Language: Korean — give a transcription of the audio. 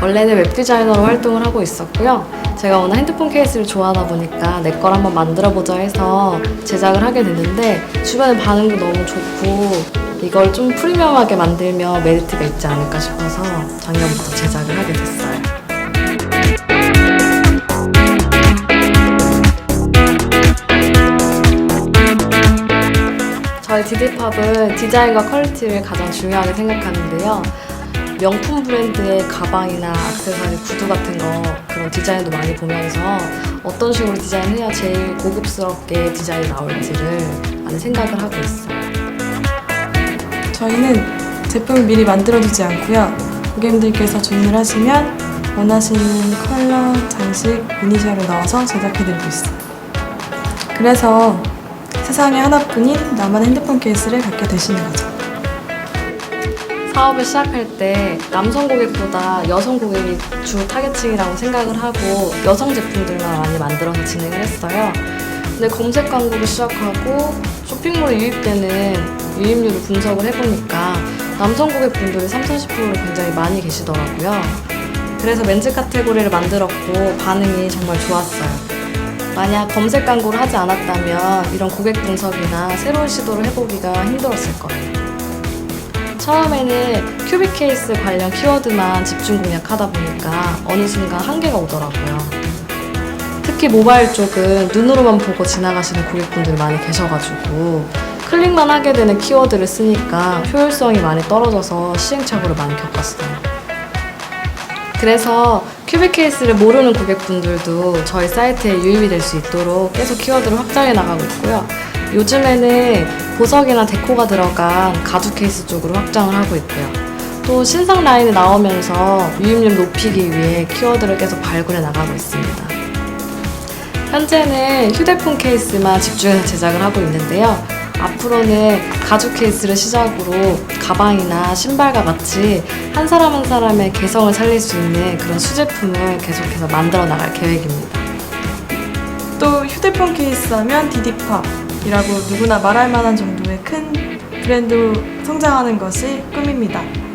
원래는 웹 디자이너로 활동을 하고 있었고요. 제가 워낙 핸드폰 케이스를 좋아하다 보니까 내 걸 한번 만들어 보자 해서 제작을 하게 됐는데 주변의 반응도 너무 좋고 이걸 좀 프리미엄하게 만들면 메리트가 있지 않을까 싶어서 작년부터 제작을 하게 됐어요. 저희 디디팝은 디자인과 퀄리티를 가장 중요하게 생각하는데요. 명품 브랜드의 가방이나 액세서리, 구두 같은 거 그런 디자인도 많이 보면서 어떤 식으로 디자인해야 제일 고급스럽게 디자인이 나올지를 많이 생각을 하고 있어요. 저희는 제품을 미리 만들어두지 않고요. 고객님들께서 주문을 하시면 원하시는 컬러, 장식, 이니셜을 넣어서 제작해드리고 있어요. 그래서 세상에 하나뿐인 나만의 핸드폰 케이스를 갖게 되시는 거죠. 사업을 시작할 때 남성 고객보다 여성 고객이 주 타겟층이라고 생각을 하고 여성 제품들만 많이 만들어서 진행을 했어요. 근데 검색 광고를 시작하고 쇼핑몰에 유입되는 유입률을 분석을 해보니까 남성 고객분들이 30, 40%를 굉장히 많이 계시더라고요. 그래서 멘즈 카테고리를 만들었고 반응이 정말 좋았어요. 만약 검색 광고를 하지 않았다면 이런 고객 분석이나 새로운 시도를 해보기가 힘들었을 거예요. 처음에는 큐빅 케이스 관련 키워드만 집중 공략하다 보니까 어느 순간 한계가 오더라고요. 특히 모바일 쪽은 눈으로만 보고 지나가시는 고객분들이 많이 계셔가지고 클릭만 하게 되는 키워드를 쓰니까 효율성이 많이 떨어져서 시행착오를 많이 겪었어요. 그래서 큐빅 케이스를 모르는 고객분들도 저희 사이트에 유입이 될 수 있도록 계속 키워드를 확장해 나가고 있고요. 요즘에는 보석이나 데코가 들어간 가죽 케이스 쪽으로 확장을 하고 있고요. 또 신상 라인이 나오면서 유입률 높이기 위해 키워드를 계속 발굴해 나가고 있습니다. 현재는 휴대폰 케이스만 집중해서 제작을 하고 있는데요. 앞으로는 가죽 케이스를 시작으로 가방이나 신발과 같이 한 사람 한 사람의 개성을 살릴 수 있는 그런 수제품을 계속해서 만들어 나갈 계획입니다. 또 휴대폰 케이스 하면 디디팝 이라고 누구나 말할 만한 정도의 큰 브랜드로 성장하는 것이 꿈입니다.